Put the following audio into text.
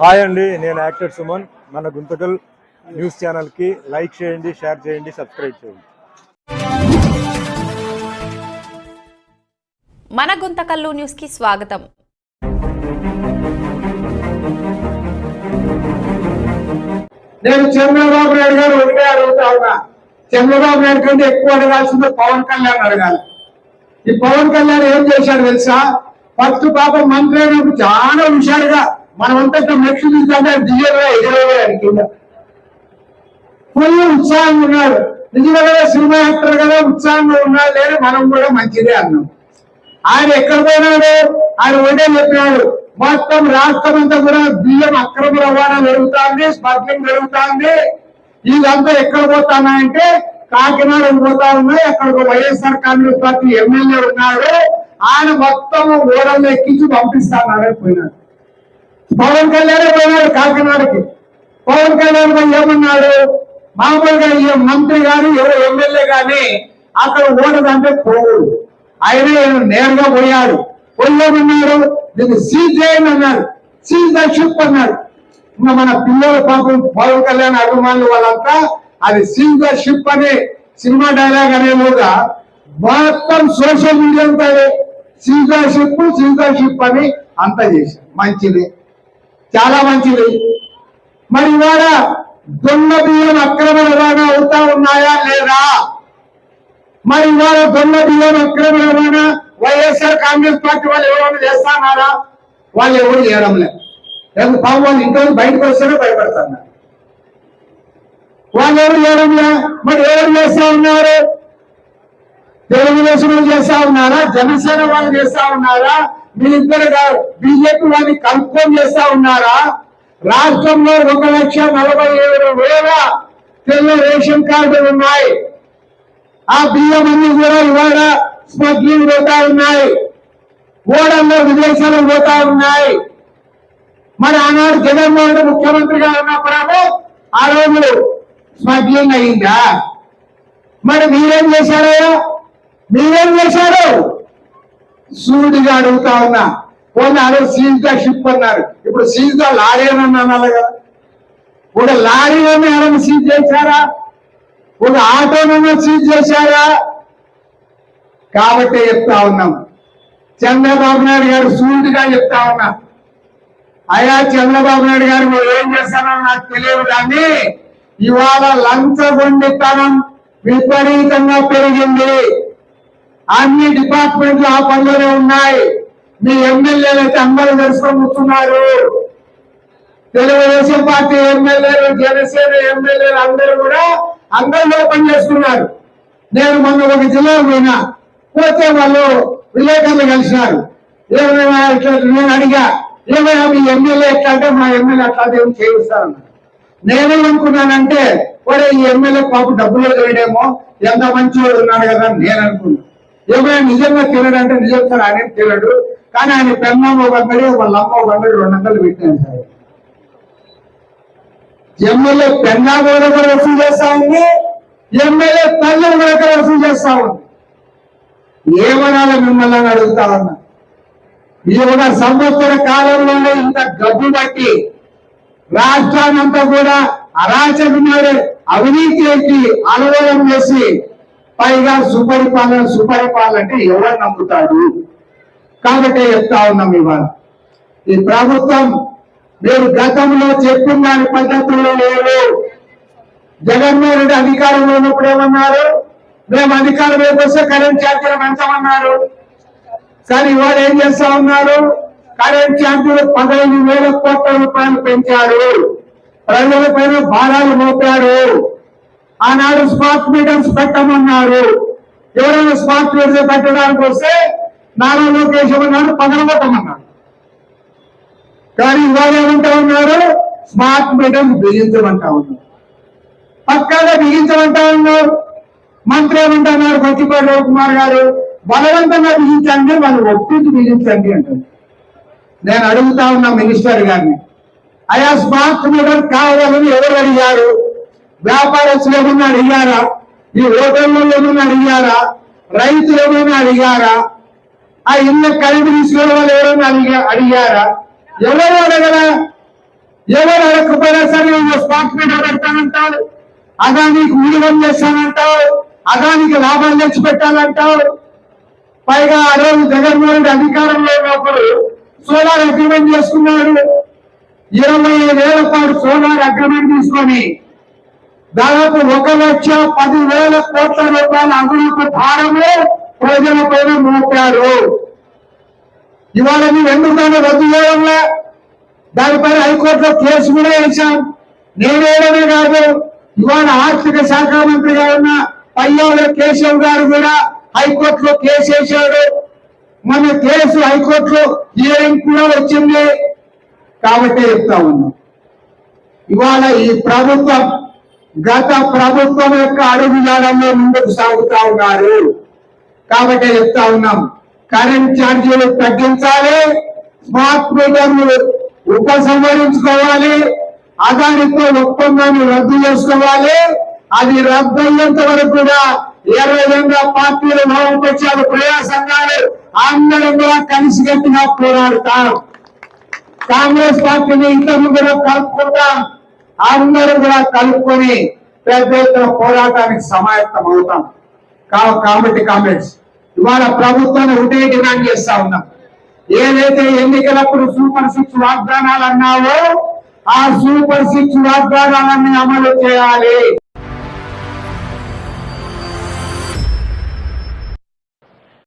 Hi అండి నేను actor Suman. మన గుంతకల్ న్యూస్ ఛానల్కి లైక్ చేయండి షేర్ చేయండి సబ్స్క్రైబ్ చేయండి. మన గుంతకల్లు న్యూస్కి స్వాగతం. నేను చంద్రబాబు నాయుడు గారు ఒకటే అడుగుతా ఉన్నా. చంద్రబాబు నాయుడు కంటే ఎక్కువ అడగాల్సింది పవన్ కళ్యాణ్ అడగాలి. ఈ పవన్ కళ్యాణ్ ఏం చేశాడు తెలుసా? ఫస్ట్ పాపం మంత్రి అయినప్పుడు చాలా హుషారుగా మనమంతా ఇక్కడ నెక్స్ట్ చూస్తుంటే దిగరా ఎదురయ్యాడు కింద ఫుల్ ఉత్సాహంగా ఉన్నాడు. నిజంగా కదా సినిమా యాక్టర్ కదా ఉత్సాహంగా ఉన్నాడు లేని మనం కూడా మంచిదే అన్నాం. ఆయన ఎక్కడ పోయినాడు? ఆయన ఒకటే చెప్పినాడు మొత్తం రాష్ట్రం అంతా కూడా బియ్యం అక్రమ రవాణా జరుగుతుంది స్మగ్లింగ్ జరుగుతుంది ఇదంతా ఎక్కడ పోతానంటే కాకినాడ పోతా ఉన్నాయి. అక్కడ వైఎస్ఆర్ కాంగ్రెస్ పార్టీ ఎమ్మెల్యే ఉన్నాడు. ఆయన మొత్తం ఓడల్లో ఎక్కించి పంపిస్తానని పోయినాడు. పవన్ కళ్యాణ్ పోయినాడు కాకినాడకి. పవన్ కళ్యాణ్ ఏమన్నాడు? మామూలుగా ఈ మంత్రి గాని ఎవరు ఎమ్మెల్యే గాని అక్కడ ఓడదంటే పోడు ఆయన నేరుగా పోయాడు. పోయేమన్నాడు దీన్ని సీజ్ చేయండి అన్నాడు. సీజ్ ద షిప్ అన్నాడు. ఇంకా మన పిల్లల పాపం పవన్ కళ్యాణ్ అభిమానులు వాళ్ళంతా అది సీజ్ ద షిప్ అనే సినిమా డైలాగ్ అనేలోగా మొత్తం సోషల్ మీడియా అంతా సీజర్షిప్ సీజర్షిప్ అని అంత చేశారు. మంచిది. చాలా మంచిది. మరి ఇవాళ దొంగ బియ్యం అక్రమ రవాణా అవుతా ఉన్నాయా లేదా? మరి ఇవాళ దొంగ బియ్యం అక్రమ రవాణా వైఎస్ఆర్ కాంగ్రెస్ పార్టీ వాళ్ళు ఎవరైనా చేస్తానారా వాళ్ళు ఎవరు చేయడం లేదు. లేదు పాపం వాళ్ళు ఇంట్లో బయటకు వస్తేనే భయపడుతున్నారు వాళ్ళు ఎవరు చేయడం లే మరి ఎవరు చేస్తా ఉన్నారు? తెలుగుదేశం చేస్తా ఉన్నారా? జనసేన వాళ్ళు చేస్తా ఉన్నారా? మీరిద్దరు బీజేపీ వాళ్ళని కన్ఫర్మ్ చేస్తా ఉన్నారా? రాష్ట్రంలో ఒక లక్ష నలభై ఏడు వేల తెల్ల రేషన్ కార్డులు ఉన్నాయి. ఆ బియ్యం అన్ని కూడా ఇవాళ స్మగ్లింగ్ పోతా ఉన్నాయి. ఓడల్లో విదేశాలకు పోతా ఉన్నాయి. మరి ఆనాడు జగన్మోహన్ రెడ్డి ముఖ్యమంత్రిగా ఉన్నప్పుడు ఆ రోజు స్మగ్లింగ్ అయిందా? మరి మీరేం చేశారో మీరేం చేశారు? సూటిగా అడుగుతా ఉన్నా. పోనీ ఆ రోజు సీజ్ ద షిప్ అన్నారు. ఇప్పుడు సీజ్ ద లారీ అని అన్నారు కదా. ఒక లారీలోనే ఎవరైనా సీజ్ చేశారా? ఒక ఆటోనైనా సీజ్ చేశారా? కాబట్టి చెప్తా ఉన్నాం. చంద్రబాబు నాయుడు గారు సూటిగా చెప్తా ఉన్నా. అయ్యా చంద్రబాబు నాయుడు గారు నువ్వు ఏం చేస్తానో నాకు తెలియదు కానీ ఇవాళ లంచగొండితనం విపరీతంగా పెరిగింది. అన్ని డిపార్ట్మెంట్లు ఆ పనిలోనే ఉన్నాయి. మీ ఎమ్మెల్యేలు అయితే అందరూ దర్శనం కూర్చున్నారు. తెలుగుదేశం పార్టీ ఎమ్మెల్యేలు జనసేన ఎమ్మెల్యేలు అందరూ కూడా అందరిలో పనిచేస్తున్నారు నేను మొన్న ఒక జిల్లా పోయినా పోతే వాళ్ళు విలేకరులు కలిసినారు. ఏమైనా ఇట్లా నేను అడిగా ఏమైనా మీ ఎమ్మెల్యే ఎట్లా అంటే మా ఎమ్మెల్యే అట్లా ఏం చేయిస్తారన్నారు నేనేమనుకున్నానంటే ఒరే ఈ ఎమ్మెల్యే పాపం డబ్బులు వేయడేమో ఎంత మంచివాడు ఉన్నాడు కదా అని నేను అనుకున్నాను ఏమైనా నిజంగా తెలియడు అంటే నిజం సార్ ఆయన తెలియడు కానీ ఆయన పెన్నం ఒక అంగడి ఒక అమ్మ ఒక అంగడి రెండు వందలు పెట్టాను సార్. ఎమ్మెల్యే పెన్నా కూడా కూడా వసూలు చేస్తా ఉంది? ఎమ్మెల్యే తల్లి కూడా వసూలు చేస్తా ఉంది? ఏమనాలి మిమ్మల్ని అని అడుగుతా ఉన్నా. ఈ ఒక సంవత్సర కాలంలోనే ఇంత గబ్బు బట్టి రాష్ట్రాన్నంతా కూడా అరాచకమైన అవినీతికి అనుభవం చేసి పైగా సుపరిపాలన సుపరిపాలన అంటే ఎవరు నమ్ముతాడు కాబట్టి చెప్తా ఉన్నాం ఇవాళ. ఈ ప్రభుత్వం మీరు గతంలో చెప్పిన దాని పద్ధతుల్లో లేరు జగన్మోహన్ రెడ్డి అధికారంలో ఉన్నప్పుడు ఏమన్నారు మేము అధికారం వస్తే కరెంట్ ఛార్జీలు పెంచమన్నారు. కానీ ఇవాళ ఏం చేస్తా ఉన్నారు? కరెంట్ ఛార్జీలు పదహైదు వేల కోట్ల రూపాయలు పెంచారు. ప్రజల పైన భారాలు మోపారు. ఆనాడు స్మార్ట్ మీటర్స్ పెట్టమన్నారు ఎవరైనా స్మార్ట్ మీటర్స్ పెట్టడానికి వస్తే నారా లోకేష్ అన్నాడు పగలగొట్టమన్నాడు. కానీ ఇవాళ ఏమంటా ఉన్నారు? స్మార్ట్ మీటర్స్ బిగించమంటా ఉన్నారు. పక్కాగా బిగించమంటా ఉన్నారు. మంత్రి ఏమంటున్నారు? గొట్టిపాటి రవికుమార్ గారు బలవంతంగా బిగించండి వాళ్ళు ఒప్పించి బిగించండి అంటారు. నేను అడుగుతా ఉన్నా మినిస్టర్ గారిని. అయా స్మార్ట్ మీటర్ కావాలని ఎవరు అడిగారు? వ్యాపారస్తులేమన్నా అడిగారా? ఈ హోటల్లో ఏమన్నా అడిగారా? రైతులు ఏమైనా అడిగారా? ఆ ఇళ్ళ కలిపి తీసుకునే వాళ్ళు ఎవరైనా అడిగా అడిగారా? ఎవరు అడగరా ఎవరు అడగకపోయినా సరే స్పాట్ మీద పెడతానంటావు. అదానికి విలువం చేస్తానంటావు అదానికి లాభాలు తెచ్చి పెట్టాలంటావు. పైగా ఆ రోజు జగన్మోహన్ అధికారంలో ఉన్నప్పుడు సోలార్ అగ్రిమెంట్ చేసుకున్నాడు. ఇరవై వేల పాటు సోలార్ అగ్రిమెంట్ తీసుకొని దాదాపు ఒక లక్ష పదివేల కోట్ల రూపాయల అదనపు భారము ప్రజల పైన మోపారు. ఇవాళ మేము ఎందుకు దాన్ని రద్దు చేయడంలా దానిపైన హైకోర్టులో కేసు కూడా వేశాం. నేనేడమే కాదు ఇవాళ ఆర్థిక శాఖ మంత్రిగా ఉన్న పయ్యావుల కేశవ్ గారు కూడా హైకోర్టులో కేసు వేశాడు. మన కేసు హైకోర్టులో హియరింగ్ కూడా వచ్చింది. కాబట్టి చెప్తా ఉన్నాం. ఇవాళ ఈ ప్రభుత్వం గత ప్రభుత్వం యొక్క అడుగుజాడల్లో ముందుకు సాగుతా ఉన్నారు. కాబట్టి చెప్తా ఉన్నాం కరెంట్ ఛార్జీలు తగ్గించాలి స్మార్ట్ మీటర్లు ఉపసంహరించుకోవాలి అదానితో ఒప్పందాన్ని రద్దు చేసుకోవాలి అది రద్దు అయ్యేంత వరకు కూడా ఇరవై పార్టీలు భావపక్షాలు ప్రజా సంఘాలు అందరం కూడా కలిసికట్టుగా పోరాడతాం. కాంగ్రెస్ పార్టీని ఇతరులు కూడా కలుపుకుంటాం. అందరూ కూడా కలుపుకొని పెద్ద ఎత్తున పోరాటానికి సమాయత్తం అవుతాం. కాబట్టి కామ్రేడ్స్ ఇవాళ ప్రభుత్వాన్ని ఒకటే డిమాండ్ చేస్తా ఉన్నాం. ఏదైతే ఎన్నికలప్పుడు సూపర్ సిక్స్ వాగ్దానాలు అన్నావో ఆ సూపర్ సిక్స్ వాగ్దానాలన్నీ అమలు చేయాలి.